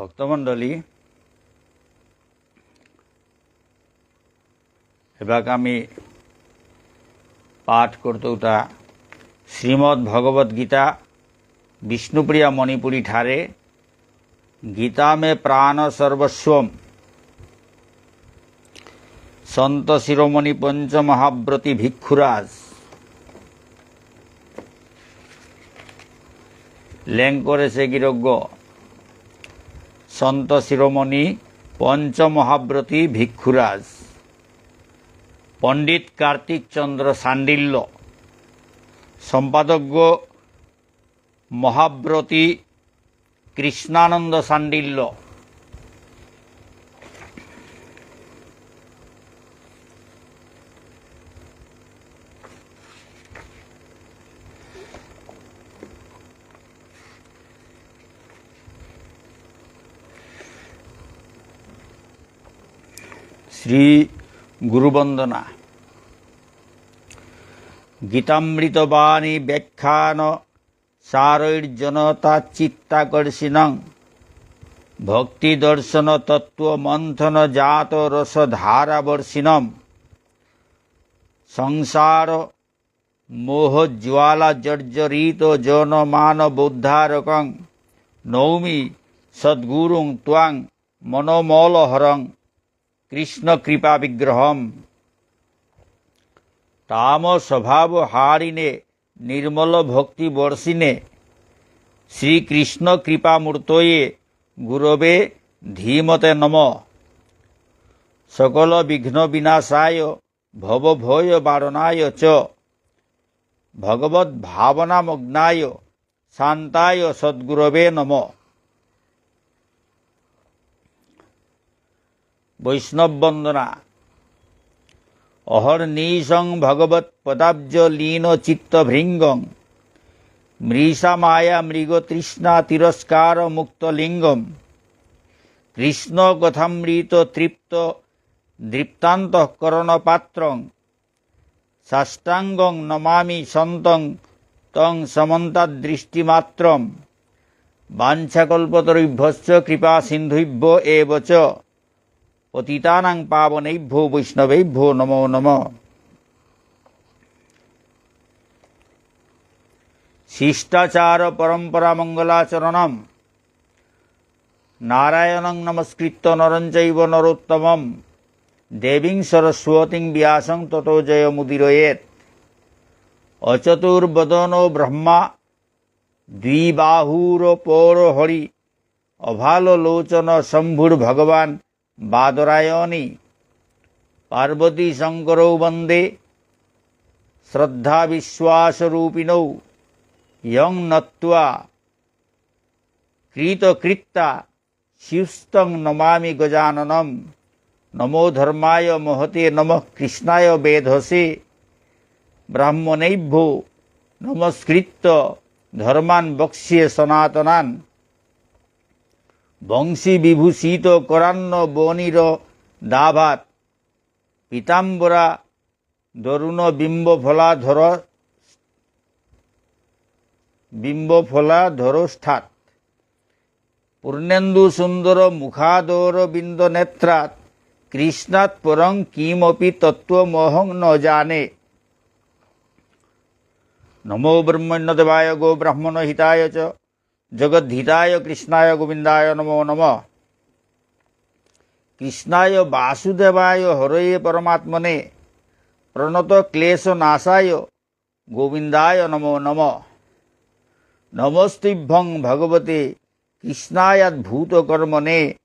ভক্তমণ্ডলী এবার আমি পাঠ করতৌটা শ্রীমদ্ ভগবদ গীতা বিষ্ণুপ্রিয়া মণিপুরী ঠারে, গীতা মে প্রাণ সর্বস্বম। সন্ত শিরোমণি পঞ্চমহাব্রতী ভিক্ষুরাজ। ল্যাং করেছে গিরজ্ঞ সন্ত শিরোমণি পঞ্চমহাব্রতী ভিক্ষুরাজ। পণ্ডিত কার্তিক চন্দ্র সান্ডিল্য। সম্পাদজ্ঞ মহাব্রতী কৃষ্ণানন্দ সান্ডিল্য। শ্রী গুরুবন্দনা। গীতামৃতবাণী ব্যাখ্যান সারৈর্জনতা চিত্তাকর্ষিণং ভক্তি দর্শন তত্ত্ব মন্থন জাত রসধারাবর্ষিণম সংসার মোহজ্বালা জর্জরিত জনমান বুদ্ধারকং। নৌমি সদ্গুরুং ত্বাং মনোমলহরং। কৃষ্ণ কৃপা বিগ্রহম। তাম স্বভাব হারিনে নির্মল ভক্তি বর্ষিনে শ্রীকৃষ্ণ কৃপামূর্তয়ে গুরবে ধীমতে নম। সকল বিঘ্ন বিনাশায় ভবভয় বারণায় চ। ভগবত ভাবনামগ্নায়, শান্তায় সদ্গুরবে নম। বৈষ্ণব বন্দনা অহর্নিশং ভগবত পদাব্জ লীন চিত্তভৃঙ্গং মৃষা মায়া মৃগ তৃষ্ণা তিরস্কার মুক্তলিঙ্গম কৃষ্ণ কথামৃত তৃপ্ত দৃপ্তান্তঃকরণ পাত্রং। সাষ্টাঙ্গং নমামি সন্তং তং সমন্তাদৃষ্টিমাত্রম। বাঞ্ছাকল্পতরুভ্যশ্চ কৃপা সিন্ধুভ্য এব চ। পতিতানাং পাবনৈভ্যো বৈষ্ণবেভ্যো নমো নম। শিষ্টাচার পরম্পরা মঙ্গলাচরণম। নারায়ণং নমস্কৃত্য নরঞ্চৈব নরোত্তমম। দেবীং সরস্বতীং ব্যাসং ততো জয়মুদিরয়েত অচতুর্বদনো ব্রহ্মা। দ্বিবাহুর হরি অভালোচন শম্ভুর ভগবান। বাদরায়ণী পার্বতী শঙ্করৌ বন্দে শ্রদ্ধা বিশ্বাসরূপিণৌ ইয়ং নত্বা কৃতকৃত্তা শিবস্তং নমামি গজাননম নমো ধর্মায় মহতে নম কৃষ্ণায় বেধসে ব্রাহ্মণৈভ্যো নমস্কৃত্য ধর্মান বক্ষ্যে সনাতনান বংশী বিভূষিত করান্ন বনির দাভাত পীতাম্বরা দরুণ বিম্ব ফলাধর বিম্ব ফলাধরষ্ঠাত পূর্ণেন্দু সুন্দর মুখাদর বিন্দ নেত্রাত কৃষ্ণাৎ পরং কিমপি তত্ত্বমোহং ন জানে। নমো ব্রহ্মণ্যদেবায় গো ব্রাহ্মণ হিতায় চ। जगद्धिताय कृष्णाय गोविंदाय नमो नम। कृष्णाय वासुदेवाय हरये परमात्मने, प्रणत क्लेश नाशाय गोविंदाय नमो नम। नमस्तिभ्यं भगवते कृष्णायाद्भूतकर्मणे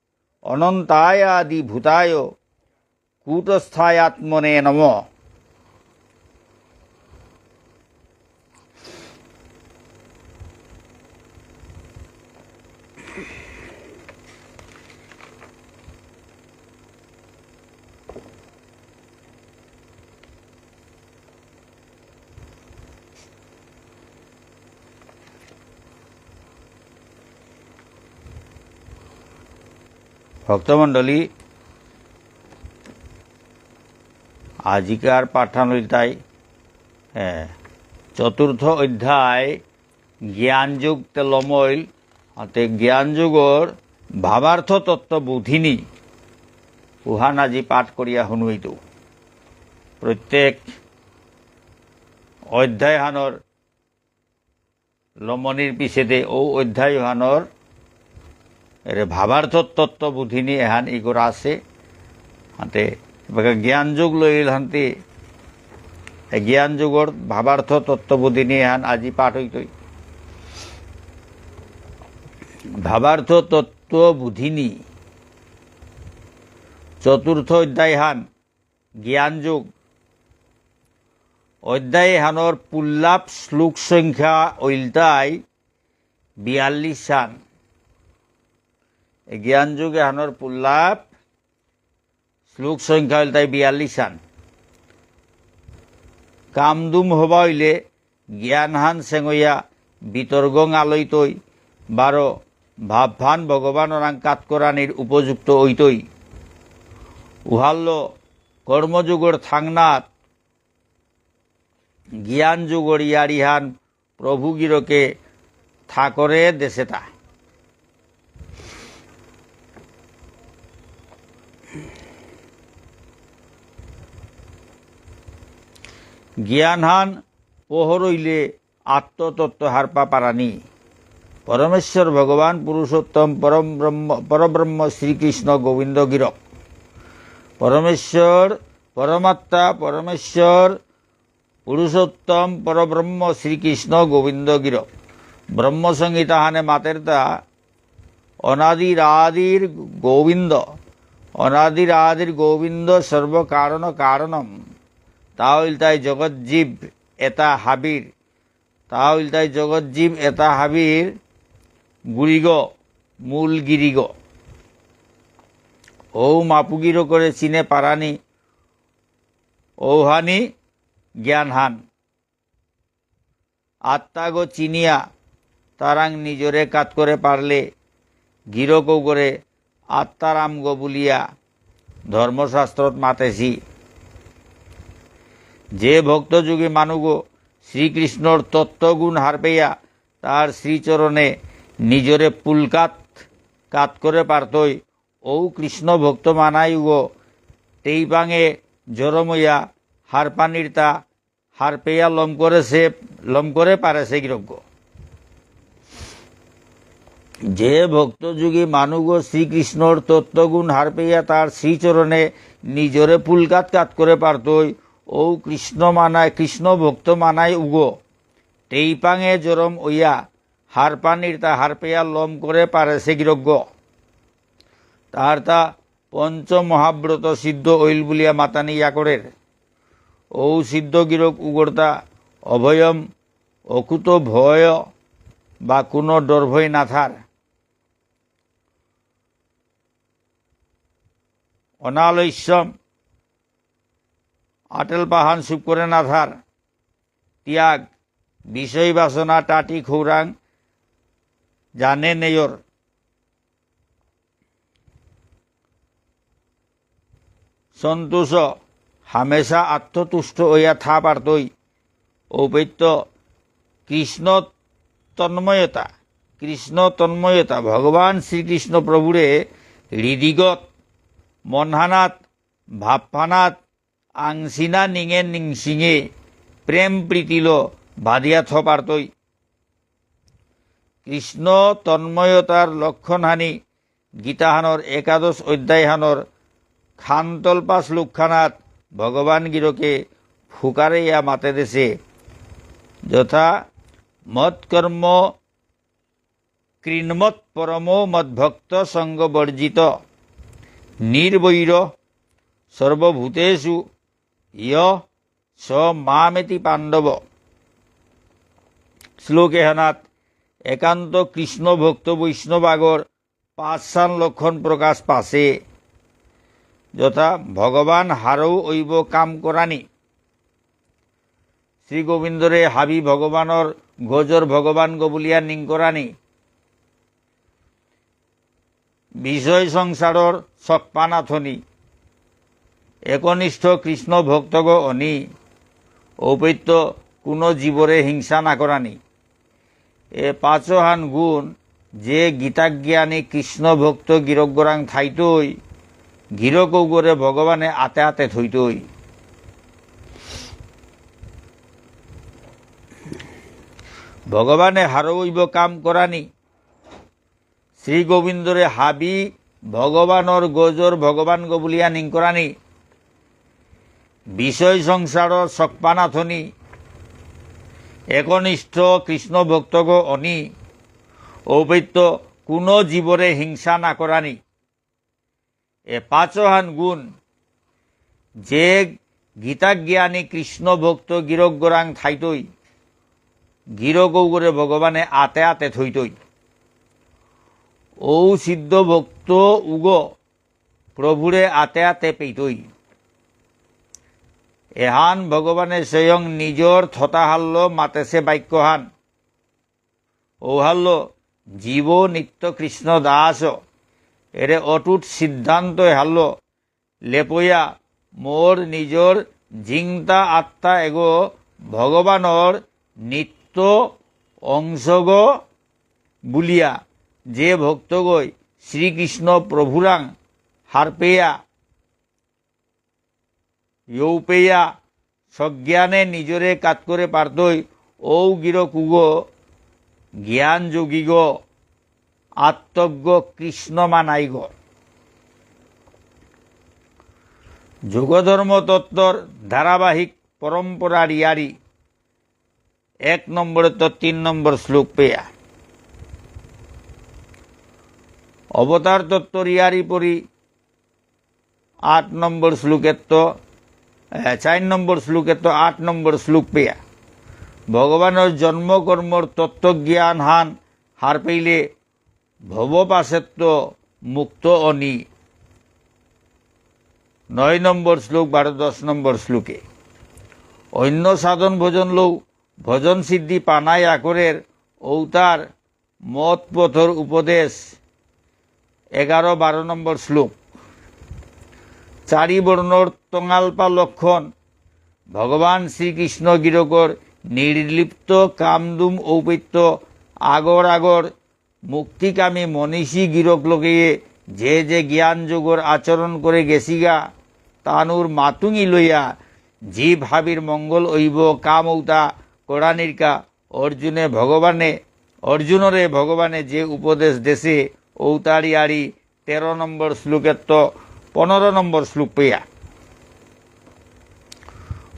अनन्तायादिभूताय कूटस्थायात्मने नमः। ভক্তমণ্ডলী, আজিকার পাঠানলিতায় হ্যাঁ চতুর্থ অধ্যায়, জ্ঞানযুগ তেলমইল তে জ্ঞানযুগর ভাবার্থ তত্ত্ব বোধিনী উহান আজি পাঠ করিয়া শুনুইতো। প্রত্যেক অধ্যায়হানৰ লমনিৰ পিছেদে ঔ অধ্যায়হানৰ এৰে ভাবাৰ্থ তত্ত্ব বোধিনী এহান ইগোৰা আছে। হাতে জ্ঞান যুগ লৈ হান্তি। জ্ঞান যুগৰ ভাবাৰ্থ তত্ত্ববোধিনী এহান আজি পাঠ হৈতই ভাবাৰ্থ তত্ত্ব বোধিনী চতুৰ্থ অধ্যায়হান জ্ঞান যুগ। অধ্যায়হানৰ পুল্লাপ শ্লোক সংখ্যা ওল্টাই বিয়াল্লিছ চান জ্ঞান যুগ এহানৰ পুল্লাপ, শ্লোক সংখ্যা ওল্টাই বিয়াল্লিছ চান কামদুম হবা হইলে জ্ঞানহান চেঙয়া বিতর্গং আলৈতই বারো, ভাবভান ভগবান ওরাং কাতকরানির উপযুক্ত ঐতই। উহাল্ল, কর্মযুগর থাংনাথ জ্ঞান যুগর ইয়ারিহান প্রভু গিরকে থাকরে দেশেতা। জ্ঞানহান পোহরইলে আত্মতত্ত্ব হারপা পারানি। পরমেশ্বর ভগবান পুরুষোত্তম পরম ব্রহ্ম, পরব্রহ্ম শ্রীকৃষ্ণ গোবিন্দ গিরক। পরমেশ্বর, পরমাত্মা, পরমেশ্বর, পুরুষোত্তম পরব্রহ্ম শ্রীকৃষ্ণ গোবিন্দ গিরক। ব্রহ্মসংহিতা হানে মাতের তা অনাদির আদির গোবিন্দ। অনাদির আদির গোবিন্দ সর্বকারণ কারণম। তাহলে তাই জগৎজীব এটা হাবির। তাহলে তাই জগৎজীব এটা হাবির। গুড়িগ মূল গিরিগ। ও মাপুগিরো করে চিনে পারানি। ঔহানি জ্ঞানহান। আত্মাগো চিনিয়া তারাং নিজরে কাত করে পারলে গিরকও করে আত্মারাম গো বলিয়া ধর্মশাস্ত্রত মাতেছি। যে ভক্তযোগী মানুগো, শ্রীকৃষ্ণর তত্ত্বগুণ হার পেয়া তার শ্রীচরণে নিজরে পুলকাত কাত করে পারতই। ও কৃষ্ণ ভক্ত মানাই গো তেইপাঙে জরমইয়া হার পানির তা হার পেয়া লম করে সে, লম করে পারে সে গিরজ্ঞ যে ভক্তযোগী মানুগো, শ্রীকৃষ্ণর তত্ত্বগুণ হার পেয়া তার শ্রীচরণে নিজরে পুলকাত কাত করে পারতই। ও কৃষ্ণ মানায়, কৃষ্ণ ভক্ত মানায় উগো। টেইপাঙে জরম ওইয়া হার পানির তা হার পেয়া লম করে পারে সে গিরজ্ঞ তার তা পঞ্চ মহাব্রত সিদ্ধ ঐল বুলিয়া মাতানি ইয়াকরের ও সিদ্ধ গিরক উগরতা অভয়ম, অকুত ভয় বা কোনো ডর ভয় না থার অনালস্যম আটেল পাহান করে না ত্যাগ, বিষয় বাসনা টাটি খৌরাং, জানে নেয়র। সন্তোষ, হামেশা আত্মতুষ্ট হইয়া থা পারতই। ঔপত্য, কৃষ্ণ তন্ময়তা কৃষ্ণ তন্ময়তা, ভগবান শ্রীকৃষ্ণ প্রভুরে হৃদিগত, মনহানাত ভাবফানাত আংসিনা নিঙে নিংসিঙে, প্রেম প্রীতিল বাদিয়া থ পারতই কৃষ্ণ তন্ময়তার লক্ষণহানি গীতাহানর একাদশ অধ্যায়হানর খানতল্পা শ্লোকখানাত ভগবান গিরকে ফুকারে ইয়া মাতে দেশে যথা মৎকর্ম কৃন্মত পরমো মদ্ভক্ত সঙ্গ বর্জিত নির্বৈর সর্বভূতেষু ইয় স মামেতি পাণ্ডব। শ্লোকে হেনাত একান্ত কৃষ্ণ ভক্ত বৈষ্ণবাগর পাঁচসান লক্ষণ প্রকাশ পাছে যথা ভগবান হারৌ ঐব কাম কৰাণী। শ্ৰী গোবিন্দৰে হাবি ভগৱানৰ গজৰ ভগৱান গবুলীয়া নিং কৰাণী বিষয় সংসাৰৰ চকপানাথনি একনিষ্ঠ কৃষ্ণ ভক্তগ অনি, ঔপত্য কোনো জীৱৰে হিংসা নাকৰাণী। এ পাঁচহান গুণ যে গীতাজ্ঞানী কৃষ্ণ ভক্ত গিরজ্ঞরাং থাইতই গিরকৌ করে ভগবানে আতে আতে থইতই ভগবানে হারইব কাম করানি শ্রী গোবিন্দরে হাবি ভগবানৰ গজৰ ভগৱান গো বুলিয়া নিংকৰাণী বিষয় সংসাৰৰ চকপানাথনি একনিষ্ঠ কৃষ্ণ ভক্তগ অনি। ঔপত্য কোনো জীৱৰে হিংসা নাকৰাণী এ পাঁচহান গুণ। যে গীতাজ্ঞানী কৃষ্ণ ভক্ত গিরজ্ঞরাং থাইতই গিরগৌগরে ভগবানে আতে আতে থইতই ঔ সিদ্ধ ভক্ত উগ প্রভুরে আতে আতে পেইতই এহান ভগবানে স্বয়ং নিজর থতাহাল্য মাতেছে বাক্যহান। ঔহাল্য জীব নিত্য কৃষ্ণ দাস এরে অটুট সিদ্ধান্ত হাল্য লেপইয়া মোর নিজর জিংতা আত্মা এগো ভগবানৰ নিত্য অংশগ বুলিয়া, যে ভক্তগৈ শ্রীকৃষ্ণ প্রভুরাং হারপেয়া ইউপেয়া সজ্ঞানে নিজরে কাত করে পারতই। ঔ গির কুগ, জ্ঞান যোগীগ আত্মজ্ঞ কৃষ্ণ মানাইগ যোগধর্ম তত্ত্বর ধারাবাহিক পরম্পরার ইয়ারি এক নম্বরে তো তিন নম্বর শ্লোক পেয়া। অবতার তত্ত্বর ইয়ারি পরি, আট নম্বর শ্লোকের তো চার নম্বর শ্লোকের তো আট নম্বর শ্লোক পেয়া। ভগবানের জন্মকর্মর তত্ত্বজ্ঞান হান, হার পেইলে ভবপাশেত্ব মুক্ত অনি। নয় নম্বর শ্লোক, বারো, দশ নম্বর শ্লোকে। অন্য সাধন ভোজন লৌ, ভজন সিদ্ধি পানাই আকরের ঔতার মত পথর উপদেশ। এগারো, বারো নম্বর শ্লোক। চারি বর্ণর তঙালপা লক্ষণ। ভগবান শ্রীকৃষ্ণ গিরকর নির্লিপ্ত কামদুম ঔপত্য আগর আগর মুক্তিকামী মনীষী গিরক লগে যে যে জ্ঞান যোগর আচরণ করে গেছিগা তানুর মাতুঙি লইয়া জীব হাবির মঙ্গল ঐব কাম ঔতা কড়ানিরকা অর্জুনে ভগবানে অর্জুনরে ভগবানে যে উপদেশ দেশে ঔতারি আরি তেরো নম্বর শ্লোকের তো পনেরো নম্বর শ্লোক পেয়া।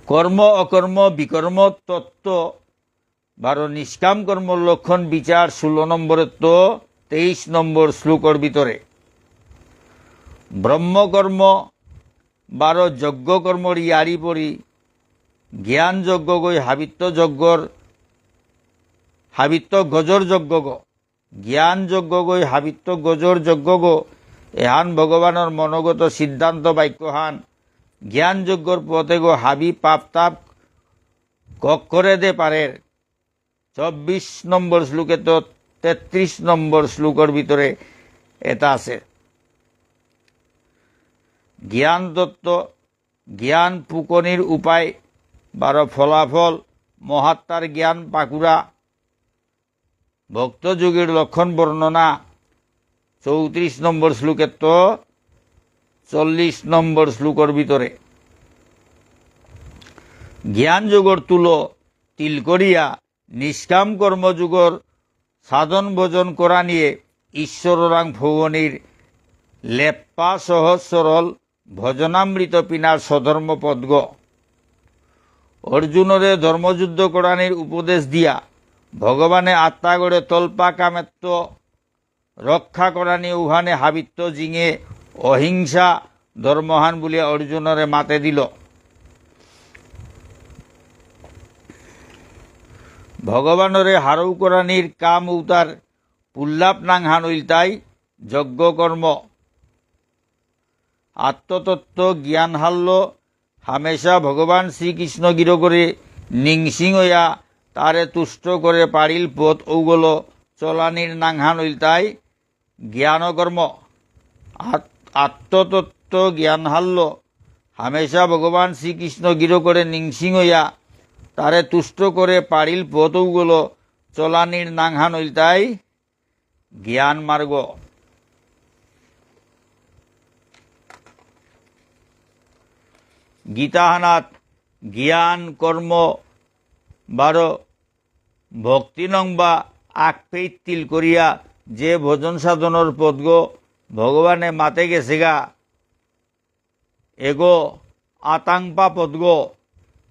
কর্ম, অকর্ম, বিকর্ম, তত্ত্ব, বারো নিষ্কাম কর্ম, লক্ষণ, বিচার, ষোলো নম্বরের তো তেইশ নম্বর শ্লোকর ভিতরে ব্রহ্মকর্ম বারো যজ্ঞ কর্মর ইয়ারি পরি জ্ঞান যজ্ঞ গৈ হাবিত্য যজ্ঞর হাবিত্য গজর যজ্ঞ গ, জ্ঞান যজ্ঞ গৈ হাবিত্য গজর যজ্ঞ গো এহান ভগবানের মনোগত সিদ্ধান্ত বাক্যহান। জ্ঞান যজ্ঞর পথে গো হাবি পাপ তাপ কক করে দে পারের চব্বিশ নম্বর শ্লোকে তো তেত্রিশ নম্বর শ্লোকর ভিতরে এটা আছে। জ্ঞান তত্ত্ব, জ্ঞান পুকনির উপায় বারো ফলাফল মহাত্মার জ্ঞান পাকুড়া ভক্তযোগীর লক্ষণ বর্ণনা চৌত্রিশ নম্বর শ্লোকের তো চল্লিশ নম্বর শ্লোকর ভিতরে জ্ঞান যুগর তুলো, তিল করিয়া, নিষ্কাম কর্মযুগর সাধন ভোজন করা নিয়ে ঈশ্বরাং ভুবনীর লেপ্পা সহজ সরল ভজনামৃত পিনার স্বধর্ম পদ্গ। অর্জুনরে ধর্মযুদ্ধ করানির উপদেশ দিয়া ভগবানে আত্মা গড়ে তল্পা কামেত্ব রক্ষা করানি উহানে হাবিত্য জিঙে অহিংসা ধর্মহান বলিয়া অর্জুনরে মাতে দিল। ভগবানরে হারৌ করানির কাম উতার পুল্লাপ নাংহান উল্টাই যজ্ঞকর্ম আত্মতত্ত্ব জ্ঞান হাল্য হামেশা ভগবান শ্রীকৃষ্ণ গির করে নিংসিংয়া তারে তুষ্ট করে পারিল পথ ঔগল চলানির নাংহান উল্টাই জ্ঞানকর্ম। আত্মতত্ত্ব জ্ঞান হাল্য হামেশা ভগবান শ্রীকৃষ্ণ গির করে নিংসিংয়া তারে তুষ্ট করে পারিল পথৌগুলো চলানির নাংহান উল্টাই জ্ঞান মার্গ। গীতাহানাত জ্ঞান, কর্ম, বারো, ভক্তি নং বা আকফেই তিল করিয়া যে ভোজন সাধনের পদগ ভগবানে মাতে গেছে গা। এগো আতাংপা পদগ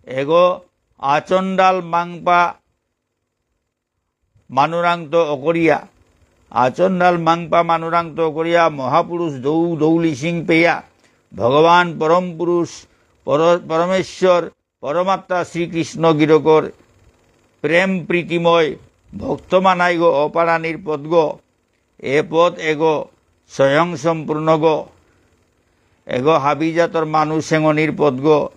এগো আচন্ডাল মাংপা মানুরাংত অকরিয়া। আচন্ডাল মাংপা মানুরাংত অকরিয়া মহাপুরুষ দৌ দৌলি সিং পেয়া। ভগবান পরম পুরুষ, পর- পরমেশ্বর, পরমাত্মা শ্রীকৃষ্ণ গিরকর। প্রেম প্রীতিময় ভক্তমানাই গো অপারানির এ পদ এগো, স্বয়ং সম্পূর্ণ গো। এগো হাবিজাতর মানুষ সেঙনির পদ গো।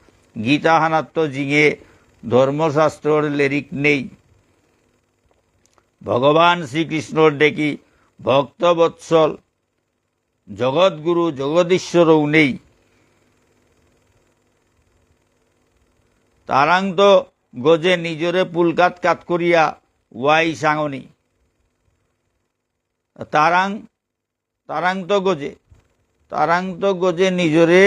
গীতাহানাত্ম জিঙে ধর্মশাস্ত্রর লেরিক নেই। ভগবান শ্রীকৃষ্ণর ডেকি ভক্তবৎসল জগৎগুরু জগদীশ্বরও নেই। তারাং তো গজে নিজরে পুলকাত কাত করিয়া ওয়াই সাঙনি। তারাং তারাং তো গজে তারাং তো গজে নিজরে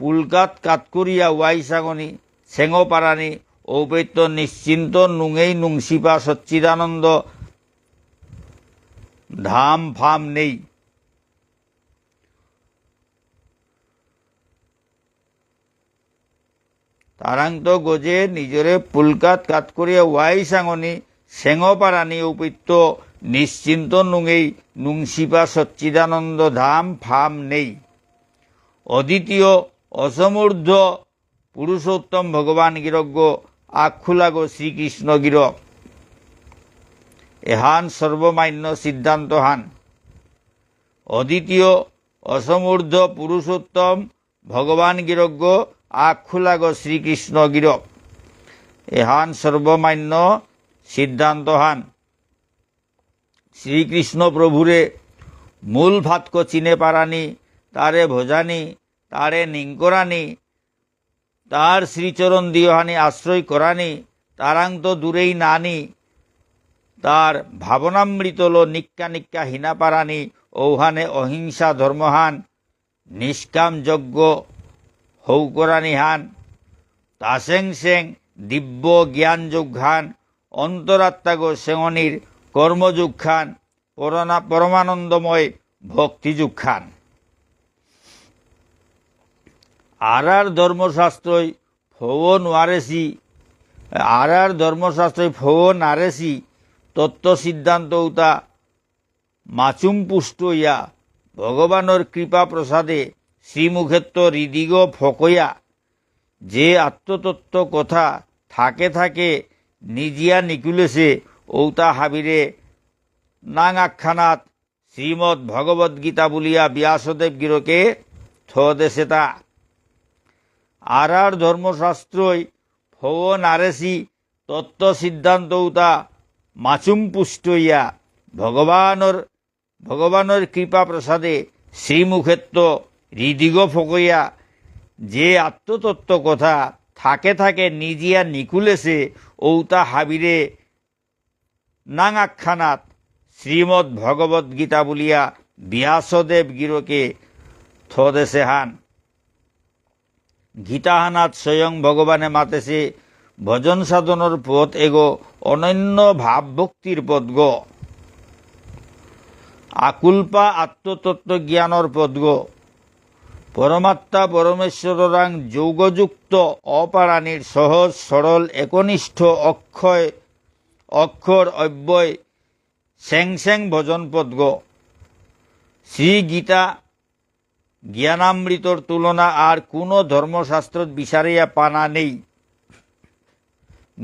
পুলকাত কাত করিয়া ওয়াই সাঙনি সেঙ পারানি ঔপৈত্য নিশ্চিন্ত নুঙেই নুংসিপা সচ্চিদানন্দ। ধাম ফাম নেই। তারান্ত গজে নিজরে পুলকাত কাত করিয়া ওয়াই সাঙনি সেঙ পারানি উপৈত্য নিশ্চিন্ত নুঙেই নুংসিপা সচ্চিদানন্দ ধাম ফাম নেই। অদ্বিতীয় অসমূর্ধ পুরুষোত্তম ভগবান গিরজ্ঞ আক্ষুলাগ শ্রীকৃষ্ণ গির। এহান সর্বমান্য সিদ্ধান্ত হান। অদ্বিতীয় অসমূর্ধ পুরুষোত্তম ভগবান গিরজ্ঞ আক্ষুলাগ শ্রীকৃষ্ণ গির। এহান সর্বমান্য সিদ্ধান্ত হান। শ্রীকৃষ্ণ প্রভুরে মূল ভাতক চিনে পারানি, তারে ভোজানি, তারে নিঙ্করানি, তার শ্রীচরণ দিয়হানি, আশ্রয় করানি, তারাং তো দূরেই নানি, তার ভাবনামৃতল নিক্কা নিক্কা হীনা পারানি, ঔহানে অহিংসা ধর্মহান, নিষ্কাম যজ্ঞ হৌকরানি হান, তাসেং সেং দিব্য জ্ঞান যোগহান অন্তরাত্মাগ সেঙনির কর্মযুগ খান পরনা পরমানন্দময় ভক্তিযুগ খান আর আর ধর্মশাস্ত্রই ফৌ নোয়ারেসি আর আর ধর্মশাস্ত্রই ফৌ নারেসি তত্ত্ব সিদ্ধান্ত উতা মাচুম পুষ্ট ইয়া ভগবানের কৃপা প্রসাদে শ্রীমুখেত্ব হৃদিগ ফকয়া যে আত্মতত্ত্ব কথা থাকে থাকে নিজিয়া নিকুলেছে ঔতা হাবিরে নাং আখ্যানাত শ্রীমৎ ভগবদ গীতা বলিয়া ব্যাসদেব গিরকে থদেছে তা আর আর ধর্মশাস্ত্রই ফৌ নারেসি তত্ত্ব সিদ্ধান্ত উতা মাচুম পুষ্টইয়া। ভগবানৰ ভগবানের কৃপা প্রসাদে শ্রীমুখেত্ব হৃদিগ ফকইয়া। যে আত্মতত্ত্ব কথা থাকে থাকে নিজিয়া নিকুলেছে ঔতা হাবিরে নাং আখ্যানাত শ্রীমৎ ভগবত গীতা বলিয়া ব্যাসদেব গিরকে থদেছে হান। গীতাহানাত স্বয়ং ভগবানে মাতেছে, ভজন সাধনের পথ এগো, অনন্য ভাব ভক্তির পদ গ। আকুল্পা আত্মতত্ত্ব জ্ঞানৰ পদ গ। পরমাত্মা পরমেশ্বরাং যৌগযুক্ত অপারাণীর সহজ সরল একনিষ্ঠ অক্ষয় অক্ষর অব্যয় স্যাং স্যাং ভজন পদ গ শ্রী গীতা জ্ঞানামৃতর তুলনা আর কোনো ধর্মশাস্ত্র বিচারিয়া পানা নেই।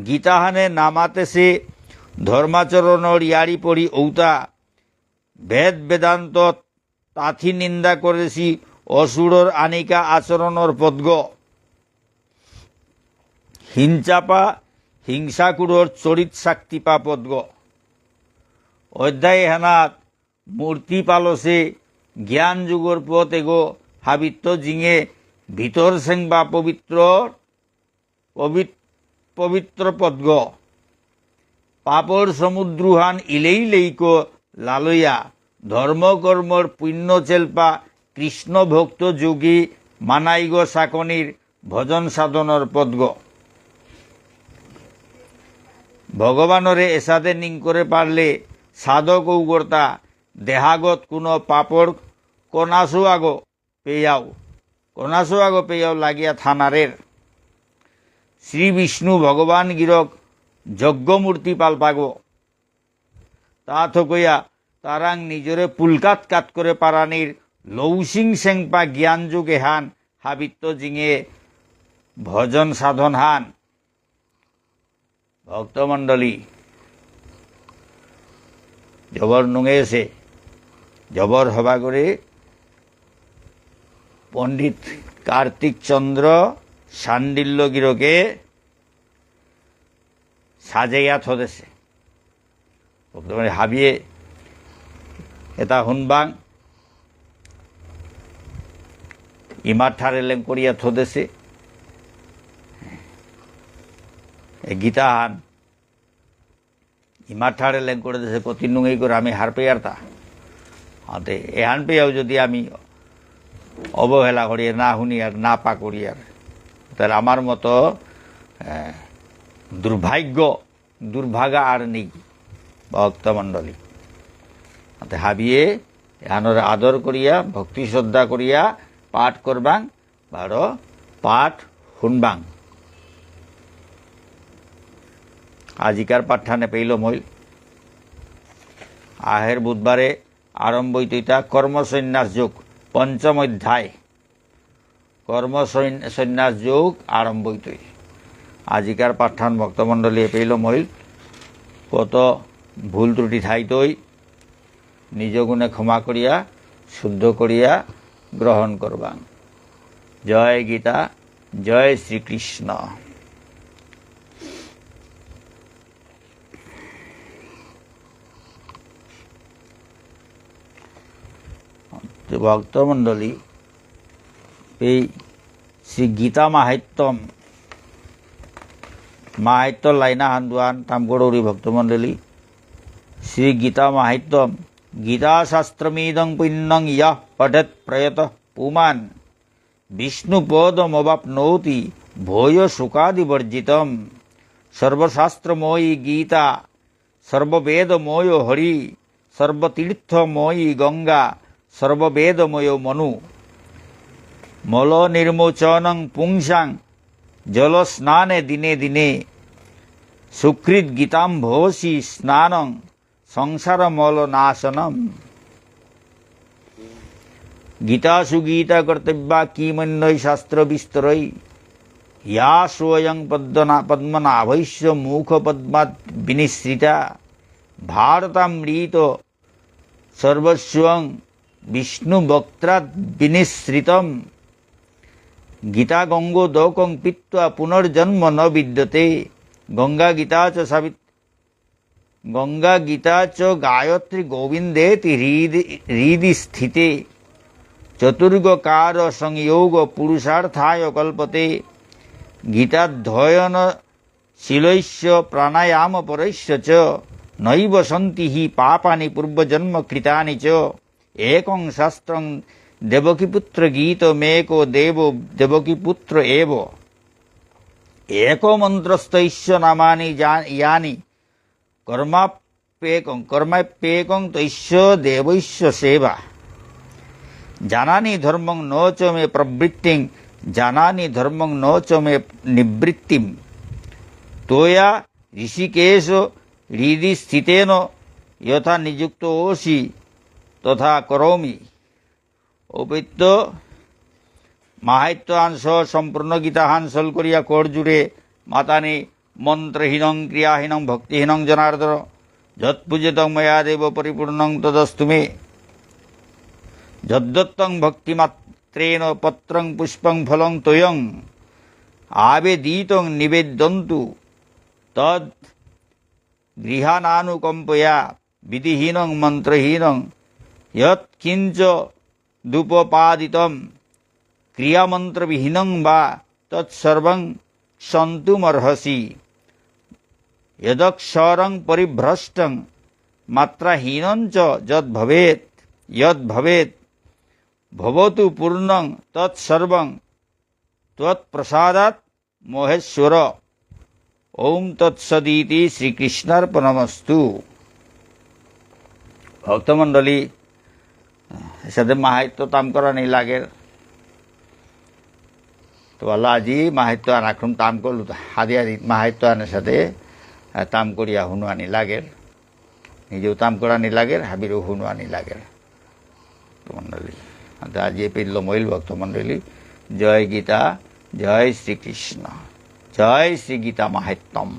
গীতাহানে নামাতেছে ধর্মাচরণর ইয়ারি পরি ঔতা। ভেদ বেদান্ত তাথি নিন্দা করেছি অসুরর আনিকা আচরণর পদ্গ। হিংচাপা হিংসাকুরর চরিত শাক্তিপা পদ্গ অধ্যায় হেনাত মূর্তি পালসে জ্ঞান যুগর পথ এগো হাবিত্য জিঙে ভিতর সেংবা পবিত্র পবিত্র পবিত্র পদ্গ পাপর সমুদ্রুহান ইলেই লেইক লালইয়া ধর্মকর্মর পুণ্য চেল্পা, কৃষ্ণ ভক্ত যোগী মানাইগ চাকনিৰ ভজন সাধনৰ পদগ ভগবানরে এসাদে নিং করে পারলে সাধক ঔগর্তা দেহাগত কোনো পাপড় কনাসু আগো পেয়াও, কনাসু আগো পেয়াও লাগিয়া থানারের। শ্রী বিষ্ণু ভগবান গিরক যজ্ঞমূর্তি পালপাগ তা থকইয়া তারাং নিজরে পুলকাত কাত করে পারানির লৌসিং সেংপা জ্ঞান যুগ হান হাবিত্য জিঙে ভজন সাধন হান। ভক্তমণ্ডলী। জবর নুঙে এসে, জবর হবা করে পণ্ডিত কার্তিক চন্দ্র সান্ডিল্য গিরকে সাজাইয়া থদেছে ভক্তমানে হাবিয়ে এটা শুনবাং ইমার ঠারে লেং করিয়া থদেছে হান। ইমার ঠারে লেং করে আমি হার পেয়ার তা। হাতে এ হান পেয়াও যদি আমি অবহেলা করি, না শুনি আর না পা করি আর। তাহলে আমার মতো দুর্ভাগ্য, দুর্ভাগা আর নেই ভক্তমণ্ডলী। তাতে হাবিয়ে এহানোর আদর করিয়া, ভক্তি শ্রদ্ধা করিয়া পাঠ করবাং বারো পাঠ শুনবাং। আজিকার পাঠানে পেইল মইল। আহের বুধবারে আরম্ভ হইতইতা কর্মসন্ন্যাস যুগ, পঞ্চম অধ্যায়। কর্মসন্ন্যাস যুগ আরম্ভ হইতই আজিকার পাঠান ভক্তমণ্ডলী পেইল মইল। কত ভুল ত্রুটি ঠাইতই নিজ গুণে ক্ষমা করিয়া, শুদ্ধ করিয়া গ্রহণ করবাং। জয় গীতা, জয় শ্রীকৃষ্ণ। ভক্তমণ্ডলী, এই শ্রী গীতা মাহাত্যম মাহাত্য লাইনা হান্দুয়ান তামগড়ৌরী ভক্তমণ্ডলী শ্রী গীতা মাহাত্যম গীতাশাস্ত্রমিদং পুণ্যং ইয়ঃ পঠেৎ প্রয়ত পুমান, বিষ্ণুপদমবাপ্নৌতি ভূয় সুখাদিবর্জিতম সর্বশাস্ত্রময়ী গীতা সর্ববেদময় হরি সর্বতীর্থময়ী গঙ্গা সর্ববেদময় মনু মল নির্মোচনং পুংসাং জলস্নানে দিনে দিনে সুকৃত গীতাম ভোসি স্নানং সংসার মল নাশনম গীতাসু গীতা কর্তব্যা কিমন্যই শাস্ত্র বিস্তরই ইয়া স্বয়ং পদ্মনা পদ্মনাভৈশ্য মুখ পদ্মাৎ বিনিশ্রিতা ভারতামৃত সর্বস্বং বিষ্ণু বক্ত্রাৎ বিনিশ্রিতম গীতা গঙ্গো দৌকং পিত্বা পুনর্জন্ম ন বিদ্যতে গঙ্গা গীতা চ সাবিত গঙ্গা গীতা চ গায়ত্রী গোবিন্দেতি হৃদি হৃদি স্থিতে চতুর্গকার সংযোগ পুরুষার্থায় কল্পতে গীতাধ্যয়ন শিলৈশ্য প্রাণায়াম পরৈশ্য চ নৈব সন্তি হি পাপানি পূর্বজন্ম কৃতানি চ একং শাস্ত্রং দেবকীপুত্র গীতমেকো দেব দেবকীপুত্র এব। এক মন্ত্রস্তৈশ্য নামানি ইয়ানি। কর্মাপ্যেকং কর্মাপ্যেকং তৈশ্য দেবৈশ্য সেবা। জানানি ধর্মং ন চ মে প্রবৃত্তিং, জানানি ধর্মং ন চ মে নিবৃত্তিম। তোয়া ঋষিকেশ, হৃদি স্থিতেন যথা নিযুক্ত ওসি তথা করমি। অপৈত্য মাহাত্যাংশ সম্পূর্ণ গীতা হানসল করিয়া কর জুড়ে মাতানি মন্ত্রহীনং, ক্রিয়াহীনং, ভক্তিহীনং জনার্দন। যৎপূজিতং ময়া দেব পরিপূর্ণং তদস্তু মে। যদ্দত্তং ভক্তিমাত্রেণ পত্রং পুষ্পং ফলং তোয়ং। আবেদিতং নিবেদন্তু। তদ গৃহানানুকম্পয়া, বিধিহীনং, মন্ত্রহীনং। यत्किञ्च दुपपादितं क्रियामन्त्रविहीनं वा तत्सर्वं सन्तुमर्हसि। यदक्षरं परिभ्रष्टं मात्राहीनं च यद्भवेत् यद्भवेत् भवतु पूर्णं तत्सर्वं त्वत्प्रसादात् मोहेश्वर। ओम तत्सदिति श्रीकृष्णार्पणमस्तु। भक्तमण्डली সাথে মাহাত্য তাম করা নেই লাগের তো আল্লাহ আজি মাহাত্য আনাক্রম তাম করলু। হাদি হাদি মাহাত্য আনার সাথে তাম করিয়া হুনুয়ানি লাগের নিজেও তাম করানি লাগের হাবিরও হুনুয়ানি লাগের তো মণ্ডলী আজি পেল মহিল ভক্ত মণ্ডলী জয় গীতা, জয় শ্রীকৃষ্ণ, জয় শ্রী গীতা মাহাত্ম্যম